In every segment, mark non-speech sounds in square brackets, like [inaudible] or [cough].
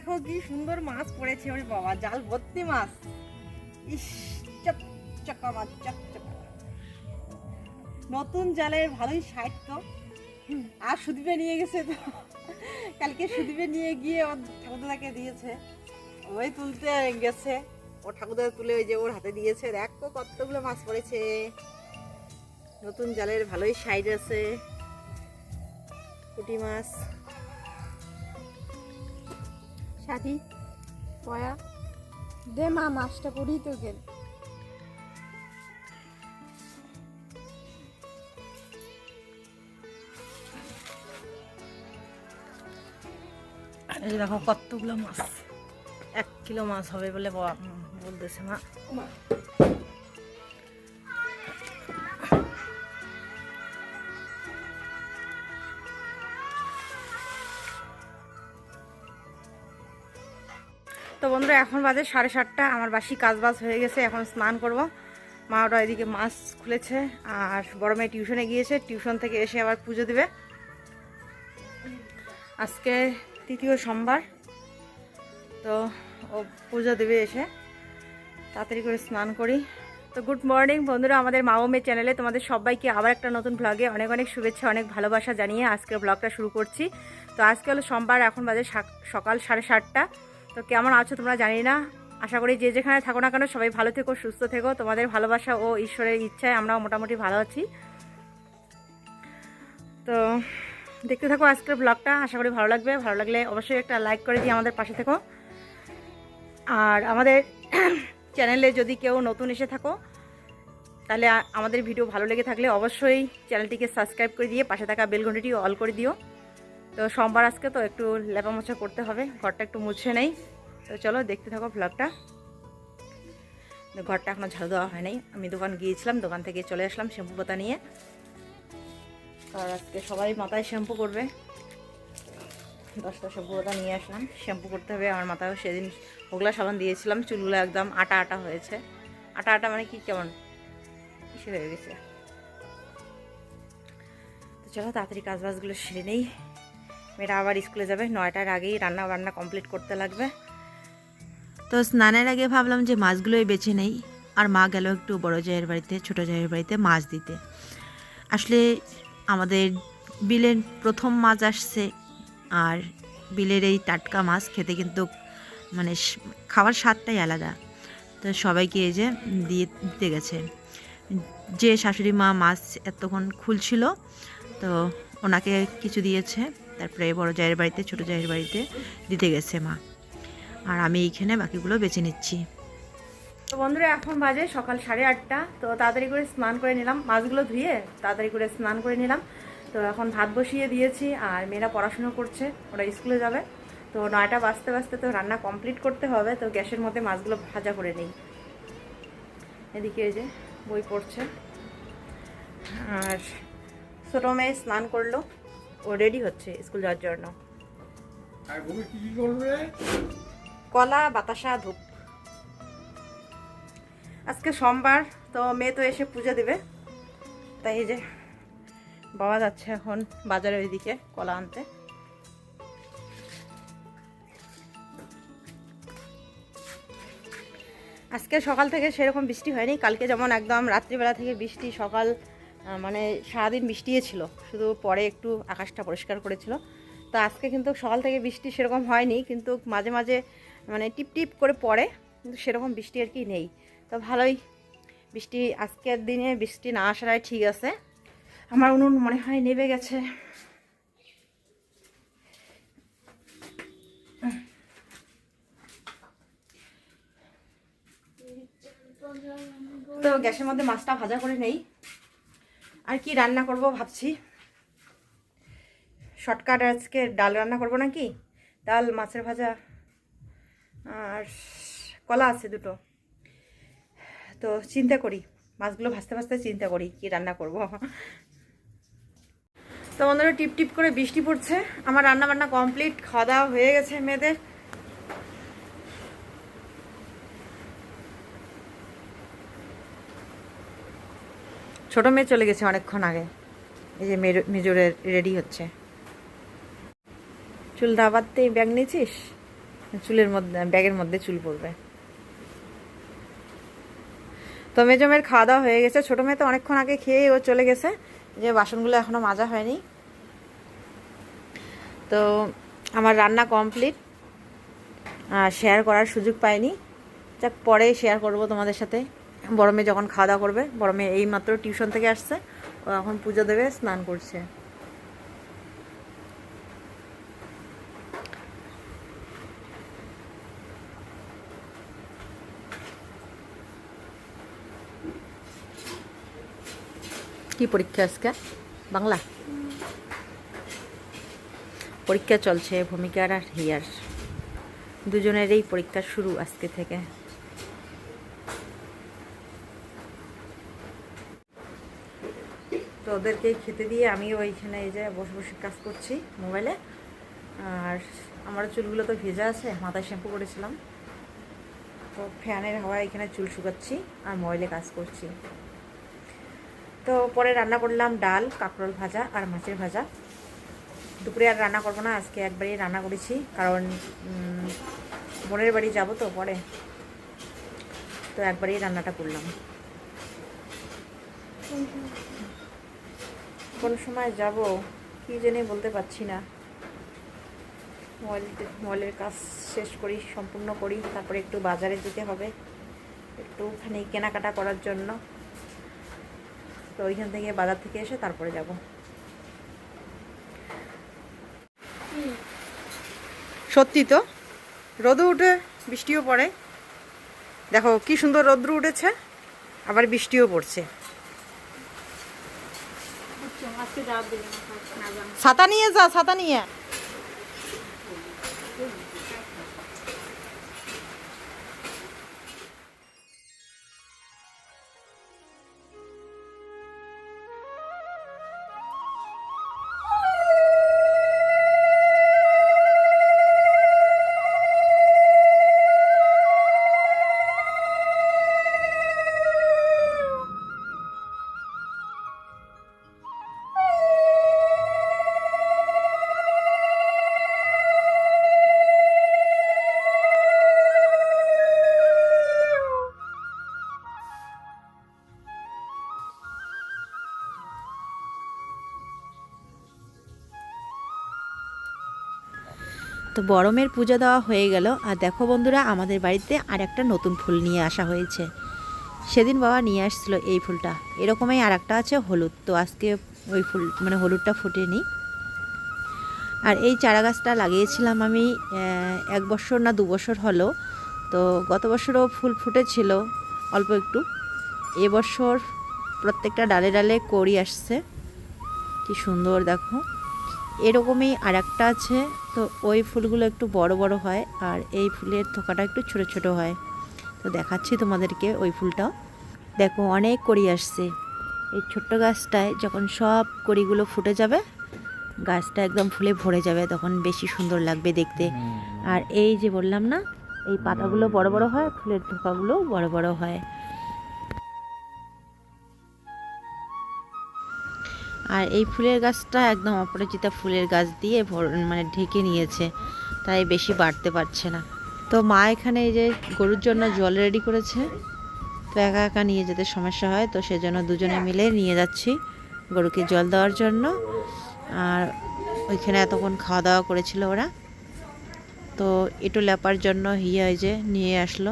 দেখো কি সুন্দর মাছ পড়েছে, ওরে বাবা জাল ভর্তি মাছ। ইস মাছ নতুন জালের ভালোই সাইড তো। আর সুদীপে নিয়ে গেছে তো। কালকে সুদীপে নিয়ে গিয়ে ওর ঠাকুরদাকে দিয়েছে। ওই তুলতে গেছে। ও ঠাকুরদা তুলে ওই যে ওর হাতে দিয়েছে। দেখো কতগুলো মাছ পড়েছে। নতুন জালের ভালোই সাইড আছে। পুঁটি মাছ। সাথী পয়া। দে মা মাছটা করি তোকে এই দেখো কতগুলো মাছ। এক কিলো মাছ হবে বলে বলতেছে মা। বন্ধুরা এখন বাজে সাড়ে সাতটা, আমার বাসি কাজ বাজ হয়ে গেছে, এখন স্নান করব। মা ওরা এদিকে মাছ খুলেছে, আর বড় মেয়ে টিউশনে গিয়েছে, টিউশন থেকে এসে আবার পুজো দিবে। আজকে তৃতীয় সোমবার, তো ও পুজো দেবে এসে। তাড়াতাড়ি করে স্নান করি। তো গুড মর্নিং বন্ধুরা, আমাদের মা মেয়ে চ্যানেলে তোমাদের সবাইকে আবার একটা নতুন ব্লগে অনেক অনেক শুভেচ্ছা, অনেক ভালোবাসা জানিয়ে আজকের ব্লগটা শুরু করছি। তো আজকে হলো সোমবার, এখন বাজে সকাল সাড়ে সাতটা। তো কেমন আছো তোমরা জানি না। আশা করি যে যেখানে থাকো না কেন সবাই ভালো থেকো, সুস্থ থেকো। তোমাদের ভালোবাসা ও ঈশ্বরের ইচ্ছায় আমরাও মোটামুটি ভালো আছি। তো দেখতে থাকো আজকের ব্লগটা আশা করি ভালো লাগবে। ভালো লাগলে অবশ্যই একটা লাইক করে দিয়ে আমাদের পাশে থেকো। আর আমাদের [clears throat] চ্যানেলে যদি কেউ নতুন এসে থাকো, তাহলে আমাদের ভিডিও ভালো লেগে থাকলে অবশ্যই চ্যানেলটিকে সাবস্ক্রাইব করে দিয়ে পাশে থাকা বেল ঘন্টিটি অল করে দিও। তো সোমবার আজকে তো একটু লেপা মোছা করতে হবে, ঘরটা একটু মুছে নেই। তো চলো দেখতে থাকো ব্লগটা ঘরটা এখনও ঝাড়ু দেওয়া হয় নাই। আমি দোকান গিয়েছিলাম, দোকান থেকে চলে আসলাম শ্যাম্পু পাতা নিয়ে। আর আজকে সবাই মাথায় শ্যাম্পু করবে। দশটা শ্যাম্পু পাতা নিয়ে আসলাম। শ্যাম্পু করতে হবে, আমার মাথায়ও সেদিন ওগুলা সাবান দিয়েছিলাম, চুলগুলো একদম আটা আটা হয়েছে। আটা আটা মানে কি কেমন? কিসে হয়ে গেছে? তো চলো তাড়াতাড়ি কাজ বাজগুলো সেরে নেই। মেয়েরা আবার স্কুলে যাবে, নয়টার আগেই রান্না বান্না কমপ্লিট করতে লাগবে। তো স্নানের আগে ভাবলাম যে মাছগুলোই বেছে নেই। আর মা গেল একটু বড় জায়ের বাড়িতে, ছোটো জায়ের বাড়িতে মাছ দিতে। আসলে আমাদের বিলের প্রথম মাছ আসছে, আর বিলের এই টাটকা মাছ খেতে কিন্তু মানে খাওয়ার স্বাদটাই আলাদা। তো সবাইকে এই যে দিয়ে দিতে গেছে। যে শাশুড়ি মা মাছ এতক্ষণ খুলছিল, তো ওনাকে কিছু দিয়েছে। তারপরে বড় জায়ের বাড়িতে, ছোট জায়ের বাড়িতে দিতে গেছে মা। আর আমি এইখানে বাকিগুলো বেছে নিচ্ছি। তো বন্ধুরা, এখন বাজে সকাল সাড়ে আটটা। তো তাড়াতাড়ি করে স্নান করে নিলাম। মাছগুলো ধুয়ে তাড়াতাড়ি করে স্নান করে নিলাম। তো এখন ভাত বসিয়ে দিয়েছি আর মেয়েরা পড়াশুনো করছে, ওরা স্কুলে যাবে। তো নয়টা বাজতে বাজতে তো রান্না কমপ্লিট করতে হবে, তো গ্যাসের মধ্যে মাছগুলো ভাজা করে নিই। এদিকে এই যে বই পড়ছে। আর ছোটো মেয়ে স্নান করল। ও রেডি হচ্ছে স্কুল যাওয়ার জন্য। আর ভূমি কি কি করবে? কলা বাতাসা ধূপ। আজকে সোমবার তো মেয়ে তো এসে পূজা দেবে। তাই এই যে বাবা যাচ্ছে এখন বাজারের ওইদিকে কলা আনতে। আজকে সকাল থেকে সেরকম বৃষ্টি হয়নি কালকে যেমন একদম রাত্রিবেলা থেকে বৃষ্টি সকাল মানে সারাদিন বৃষ্টিই ছিল, শুধু পরে একটু আকাশটা পরিষ্কার করেছিল। তো আজকে কিন্তু সকাল থেকে বৃষ্টি সেরকম হয়নি, কিন্তু মাঝে মাঝে মানে টিপ টিপ করে পড়ে, কিন্তু সেরকম বৃষ্টি আর কি নেই। তো ভালোই, বৃষ্টি আজকের দিনে বৃষ্টি না আসাটাই ঠিক আছে। আমার উনুন মনে হয় নেবে গেছে। তো গ্যাসের মধ্যে মাছটা ভাজা করে নেই। আর কি রান্না করব ভাবছি। শর্টকাট আজকে ডাল রান্না করব নাকি? ডাল, মাছের ভাজা আর কলা আছে দুটো। তো চিন্তা করি, মাছগুলো ভাজতে ভাজতে চিন্তা করি কি রান্না করব। তো বন্ধুরা টিপ টিপ করে বৃষ্টি পড়ছে। আমার রান্না বান্না কমপ্লিট, খাওয়া দাওয়া হয়ে গেছে মেয়েদের। ছোট মেয়ে চলে গেছে অনেকক্ষণ আগে। এই যে মেজরের রেডি হচ্ছে। চুল দাবাতেই ব্যাগ নিয়েছিস? চুলের মধ্যে, ব্যাগের মধ্যে চুল পড়বে। তো মেজমের খাওয়া দাওয়া হয়ে গেছে। ছোটো মেয়ে তো অনেকক্ষণ আগে খেয়ে ও চলে গেছে। যে বাসনগুলো এখনও মাজা হয়নি। তো আমার রান্না কমপ্লিট শেয়ার করার সুযোগ পাইনি। যাক, পরে শেয়ার করব তোমাদের সাথে। বড় মেয়ে যখন খাওয়া দাওয়া করবে, বড় মেয়ে এই মাত্র টিউশন থেকে আসছে, ও এখন পুজো দেবে, স্নান করছে। কি পরীক্ষা আজকে? বাংলা? পরীক্ষা চলছে, ভূমিকার আর হিয়ার। দুজনেরই পরীক্ষা শুরু আজকে থেকে। তো ওদেরকে খেতে দিয়ে আমি ওইখানে এই যে বসে বসে কাজ করছি মোবাইলে। আর আমার চুলগুলো তো ভেজা আছে, মাথায় শ্যাম্পু করেছিলাম। তো ফ্যানের হাওয়ায় এখানে চুল শুকাচ্ছি, আর মোবাইলে কাজ করছি। তো পরে রান্না করলাম ডাল, কাঁকরোল ভাজা আর মাছের ভাজা। দুপুরে আর রান্না করব না, আজকে একবারই রান্না করেছি, কারণ বোনের বাড়ি যাব তো পরে। তো একবারই রান্নাটা করলাম। কোন সময় যাব, কি জেনে বলতে পারছি না। মোবাইল মোবাইলের কাজ শেষ করি, সম্পূর্ণ করি, তারপরে একটু বাজারে যেতে হবে, একটুখানি কেনাকাটা করার জন্য। তো ওইখান থেকে বাজার থেকে এসে তারপরে যাব। সত্যি তো, রোদও উঠে, বৃষ্টিও পড়ে। দেখো, কি সুন্দর রৌদ্র উঠেছে, আবার বৃষ্টিও পড়ছে আজকে যাওয়ার দিলে না যান ছাতা নিয়ে যা ছাতা নিয়ে। তো বড়মের পূজা দেওয়া হয়ে গেল। আর দেখো বন্ধুরা, আমাদের বাড়িতে আর একটা নতুন ফুল নিয়ে আসা হয়েছে। সেদিন বাবা নিয়ে আসছিল এই ফুলটা। এরকমই আর একটা আছে, হলুদ। তো আজকে ওই ফুল মানে হলুদটা ফুটেনি। আর এই চারা গাছটা লাগিয়েছিলাম আমি এক বছর না দু বছর হলো। তো গত বছরও ফুল ফুটেছিল, অল্প একটু। এবছর প্রত্যেকটা ডালে ডালে কড়ি আসছে। কি সুন্দর, দেখো। এরকমই আর একটা আছে। তো ওই ফুলগুলো একটু বড় বড় হয় আর এই ফুলের থোকাটা একটু ছোট ছোট হয়। তো দেখাচ্ছি তোমাদেরকে ওই ফুলটাও দেখো অনেক কড়ি আসছে। এই ছোট্ট গাছটায় যখন সব কড়িগুলো ফুটে যাবে গাছটা একদম ফুলে ভরে যাবে তখন বেশি সুন্দর লাগবে দেখতে। আর এই যে বললাম না এই পাতাগুলো বড় বড় হয় ফুলের থোকাগুলো বড় বড় হয়। আর এই ফুলের গাছটা একদম অপরাজিতা ফুলের গাছ দিয়ে মানে ঢেকে নিয়েছে, তাই বেশি বাড়তে পারছে না। তো মা এখানে এই যে গরুর জন্য জল রেডি করেছে, তো একা একা নিয়ে যেতে সমস্যা হয়, তো সেজন্য দুজনে মিলে নিয়ে যাচ্ছি গরুকে জল দেওয়ার জন্য। আর ওইখানে এতক্ষণ খাওয়া দাওয়া করেছিল ওরা। তো একটু লেপার জন্য হিয়া যে নিয়ে আসলো।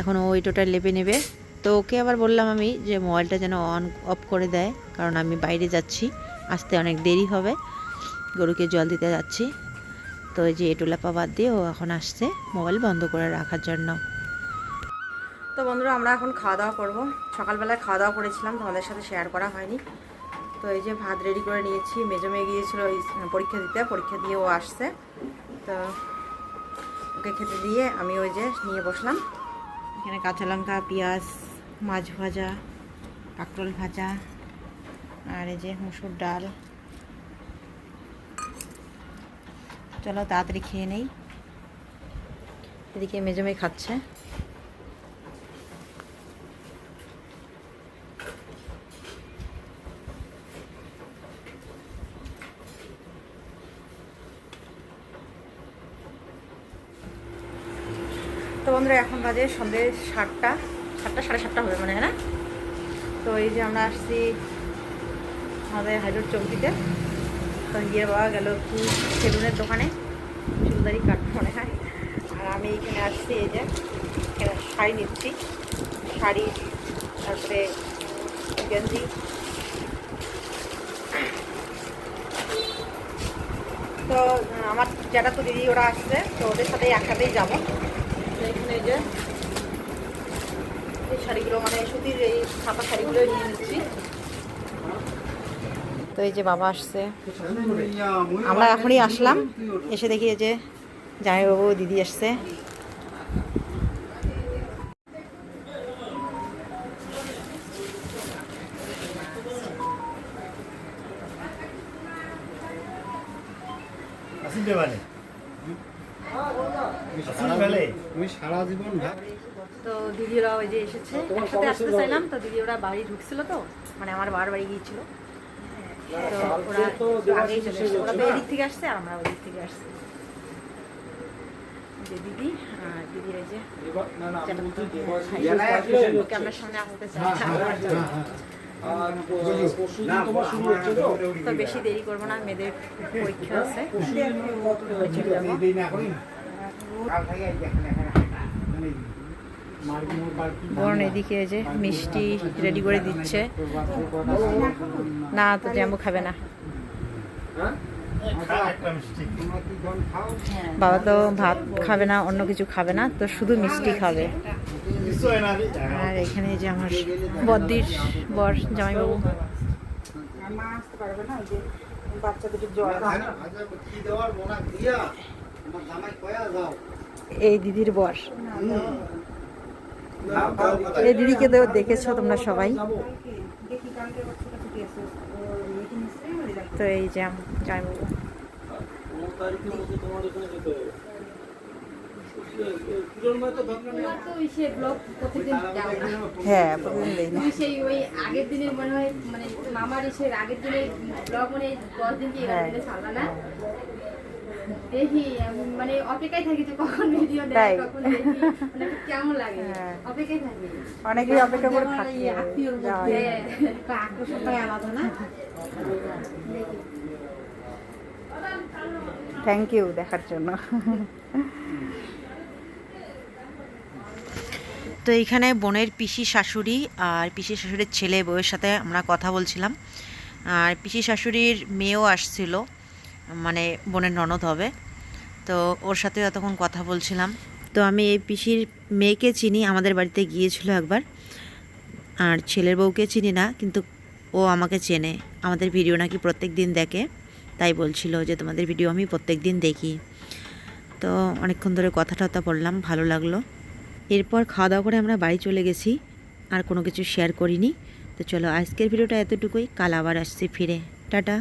এখন ও লেপে নেবে। তো ওকে আবার বললাম আমি যে মোবাইলটা যেন অন অফ করে দেয়, কারণ আমি বাইরে যাচ্ছি, আসতে অনেক দেরি হবে, গরুকে জল দিতে যাচ্ছি। তো এই যে এটু লেপা বাদ দিয়ে ও এখন আসছে, মোবাইল বন্ধ করে রাখার জন্য। তো বন্ধুরা, আমরা এখন খাওয়া দাওয়া করব। সকালবেলায় খাওয়া দাওয়া করেছিলাম, তোমাদের সাথে শেয়ার করা হয়নি। তো এই যে ভাত রেডি করে নিয়েছি, মেজো মেয়ে গিয়েছিল পরীক্ষা দিতে, পরীক্ষা দিয়ে ও আসছে। তো ওকে খেতে দিয়ে আমি ওই যে নিয়ে বসলাম। এখানে কাঁচা লঙ্কা, পেঁয়াজ মাছ ভাজা, কাঁকরোল ভাজা, আর এই যে মুসুর ডাল। চলো তাড়াতাড়ি খেয়ে নেই। এদিকে মেজো মেয়ে খাচ্ছে। তো বন্ধুরা, এখন বাজে সন্ধ্যে সাতটা। সাতটা, সাড়ে সাতটা হবে মানে না? তো এই যে আমরা আসছি আমাদের হাইরোড চৌকিতে। তো গিয়ে বাবা গেল একটু সেলুনের দোকানে, চুলদারি কাট মনে হয়। আর আমি এখানে আসছি, এই যে এখানে শাড়ি নিচ্ছি। শাড়ি, তারপরে গেঞ্জি। তো আমার যেটা তো দিদি, ওরা আসছে, তো ওদের সাথে একসাথেই যাব। এখানে যে শাড়িগুলো মানে সুতির এই ছাপা শাড়িগুলো নিয়ে নিচ্ছি। তো এই যে বাবা আসছে। আমরা এখনই আসলাম। এসে দেখি এই যে জামাইবাবু দিদি আসছে। সারা জীবন ভাব তো দিদিরা ওই যে এসেছে একসাথে আসতে চাইলাম তো দিদি ওরা বাড়ি ঢুকছিল তো মানে আমার বার বাড়ি গিয়েছিল। তো ওরা আগেই চলে এসেছে। ওরা তো এদিক থেকে আসছে আর আমরা ওদিক থেকে আসছি। যে দিদি আর দিদির এই যে ক্যামেরার সামনে আসতে চাই তো? বেশি দেরি করব না মেয়েদের পরীক্ষা আছে। বোন এদিকে যে মিষ্টি রেডি করে দিচ্ছে। না, তো জ্যাম্বু খাবে না। বাবা তো ভাত খাবে না, অন্য কিছু খাবে না, তো শুধু মিষ্টি খাবে। আর এখানে যে আমার বদ্দির বর, জামাইবাবু। এই দিদির বর। এই দিদিকে দেখেছ তোমরা সবাই তো এই যে না। হ্যাঁ প্রতিদিন সেই ওই আগের দিনের মনে হয় মানে মামার এসে আগের দিনের ব্লগ মানে দশ দিন কি এগারো হ্যাঁ। দিনে না দেখি মানে অপেক্ষায় থাকি যে কখন ভিডিও দেয় কখন দেখি মানে কেমন লাগে? হ্যাঁ। অপেক্ষায় থাকি। অনেকেই অপেক্ষা করে থাকি যাওয়ার। হ্যাঁ। আলাদা না? থ্যাংক ইউ দেখার জন্য। তো এইখানে বোনের পিসি শাশুড়ি আর পিসি শাশুড়ির ছেলে বউয়ের সাথে আমরা কথা বলছিলাম। আর পিসি শাশুড়ির মেয়েও আসছিল। মানে বোনের ননদ হবে। তো ওর সাথে এতক্ষণ কথা বলছিলাম। তো আমি এই পিসির মেয়েকে চিনি, আমাদের বাড়িতে গিয়েছিল একবার। আর ছেলের বউকে চিনি না, কিন্তু ও আমাকে চেনে। আমাদের ভিডিও নাকি প্রত্যেক দিন দেখে, তাই বলছিল যে তোমাদের ভিডিও আমি প্রত্যেক দিন দেখি। তো অনেকক্ষণ ধরে কথা টথা বললাম, ভালো লাগল। এরপর খাওয়া দাওয়া করে আমরা বাড়ি চলে গেছি, আর কোনো কিছু শেয়ার করিনি। তো চলো আজকের ভিডিওটা এতটুকুই, কাল আবার আসছি ফিরে। টাটা।